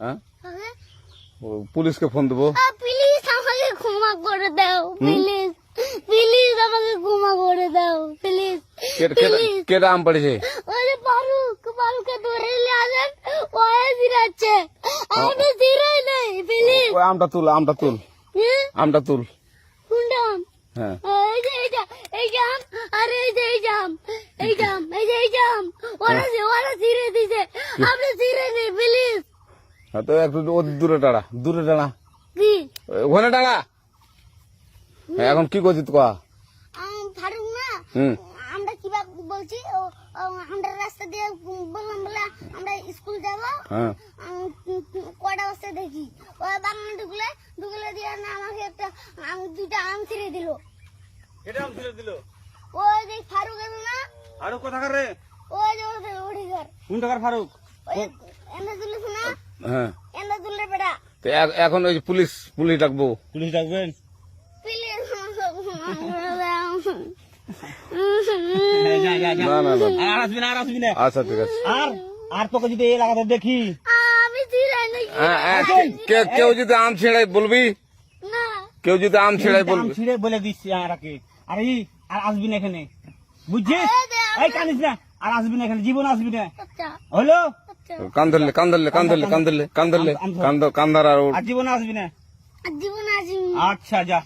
হ্যাঁ? পুলিশকে ফোন দেবো। প্লিজ আমাকে ক্ষমা করে দাও প্লিজ প্লিজ আমাকে ক্ষমা করে দাও প্লিজ কেটা আম পড়েছে? ওরে ফারুক ফারুককে ধরে নিয়ে আসেন ওয়ে জিরাচ্ছে আমি জিরাই নেই প্লিজ ওই আমটা তুল আমটা তুল। আমটা তুল। কোনটা আম? হ্যাঁ। এই যে এই এই জাম আরে এই যে এই জাম এই জাম এই যে এই জাম ওরা ওরা জিরে দিছে। আপনি জিরে নেই প্লিজ হ্যাঁ, তো একটু ও দূরে টাড়া দূরে টাড়া ওখানে টাড়া হ্যাঁ, এখন কি করছিস কয়া আম, ফারুক না আমরা কীভাবে বলছি ও ও, আমরা রাস্তা দিয়ে বললাম বলে আমরা স্কুল যাব। হ্যাঁ। কটা বস্তা দেখি। ওই বাগানে ঢুকলে ঢুকলে দিয়ে না আমাকে একটা আম দুইটা আম ছিঁড়ে দিল। এটা আম ছিঁড়ে দিল? ওই যে ফারুক আছে না। ফারুক কোথাকার রে? ওই যে ওদের ওডিগার কোন টাকার ফারুক? ওই এনে তুলেছে না হ্যাঁ। তো এখন ওই পুলিশ পুলিশ ডাকবো। পুলিশ ডাকবেন? প্লিজ আমাকে ক্ষমা করে দাও যা যা যা। না না না। আর আসবি না আর আসবি না। আচ্ছা ঠিক আছে। আর আর তোকে যদি এই এলাকাতে দেখি? হ্যাঁ, হ্যাঁ, কে- কেউ যদি আম ছিঁড়াই বলবি? কেউ যদি আম ছিঁড়াই বলবি? ছিঁড়ে বলে দিচ্ছি আরাকে আর এই আর আসবি না এখানে। বুঝছিস? এই কানিস না। আর আসবি না এখানে জীবন আসবি না। আচ্ছা। হলো? কান ধরলে কান ধরলে কান ধরলে কান ধরলে কান ধরলে কান ধর- কান ধর আর ওর আসবি না? জীবন আসবি। আচ্ছা যা।